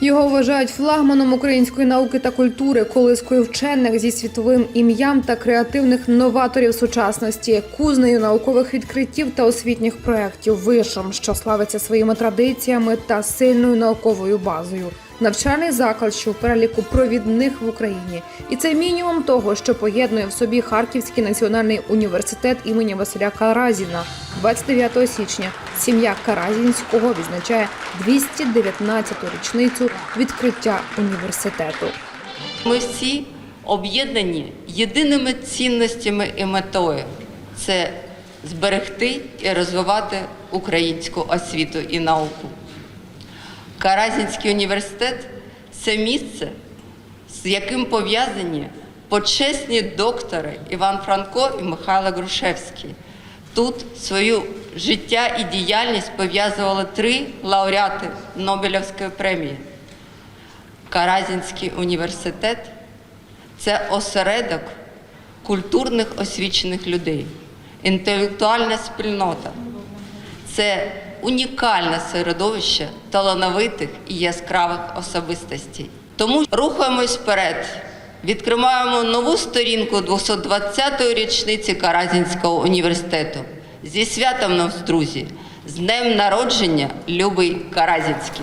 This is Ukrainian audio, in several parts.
Його вважають флагманом української науки та культури, колискою вчених зі світовим ім'ям та креативних новаторів сучасності, кузнею наукових відкриттів та освітніх проєктів, вишом, що славиться своїми традиціями та сильною науковою базою. Навчальний заклад, що в переліку провідних в Україні, і це мінімум того, що поєднує в собі Харківський національний університет імені Василя Каразіна. 29 січня сім'я Каразінського відзначає 219-ту річницю відкриття університету. Ми всі об'єднані єдиними цінностями і метою це зберегти і розвивати українську освіту і науку. Каразінський університет це місце, з яким пов'язані почесні доктори Іван Франко і Михайло Грушевський. Тут свою життя і діяльність пов'язували три лауреати Нобелівської премії. Каразінський університет це осередок культурних освічених людей, інтелектуальна спільнота. Це унікальне середовище талановитих і яскравих особистостей. Тому рухаємось вперед, відкриваємо нову сторінку 220-ї річниці Каразінського університету. Зі святом нас, друзі, з днем народження, любий Каразінський.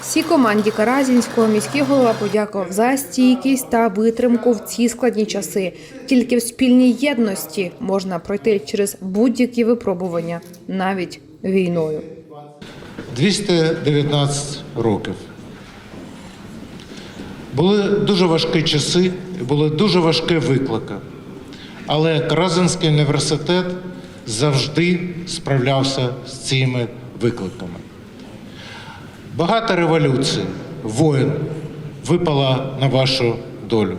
Всій команді Каразінського міський голова подякував за стійкість та витримку в ці складні часи. Тільки в спільній єдності можна пройти через будь-які випробування, навіть війною. 219 років. Були дуже важкі часи, були дуже важкі виклики. Але Каразинський університет завжди справлявся з цими викликами. Багато революцій, воїн випало на вашу долю.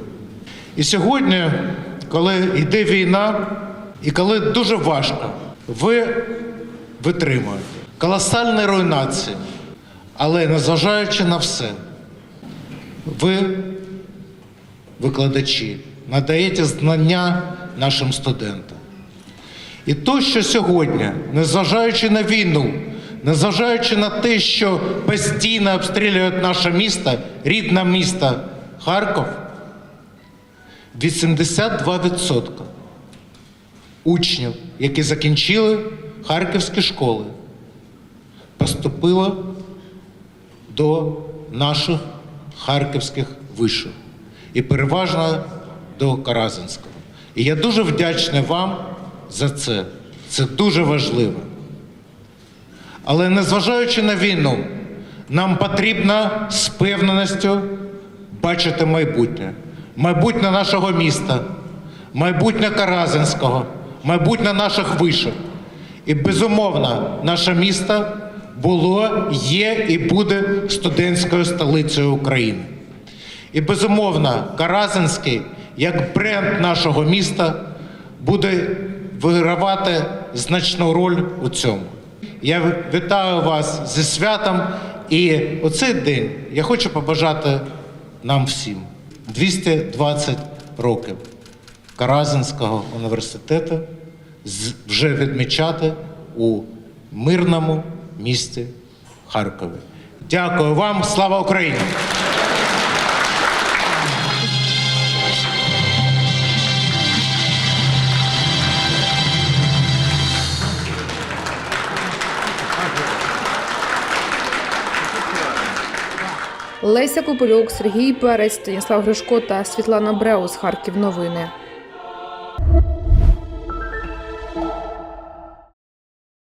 І сьогодні, коли йде війна, і коли дуже важко, ви витримуєте колосальні руйнації, але незважаючи на все, ви, викладачі, надаєте знання нашим студентам. І то, що сьогодні, незважаючи на війну, незважаючи на те, що постійно обстрілюють наше місто, рідне місто Харків, 82% учнів, які закінчили харківські школи, поступило до наших харківських вишів і переважно до Каразинського. І я дуже вдячний вам за це. Це дуже важливо. Але незважаючи на війну, нам потрібно з певненістю бачити майбутнє. Майбутнє нашого міста, майбутнє Каразинського, майбутнє наших вишів. І безумовно, наше місто було, є і буде студентською столицею України. І безумовно, Каразинський, як бренд нашого міста, буде вигравати значну роль у цьому. Я вітаю вас зі святом. І оцей день я хочу побажати нам всім 220 років Каразинського університету вже відмічати у мирному місті Харкові. Дякую вам, слава Україні! Леся Копилюк, Сергій Перець, Станіслав Гришко та Світлана Бреус. Харків. Новини.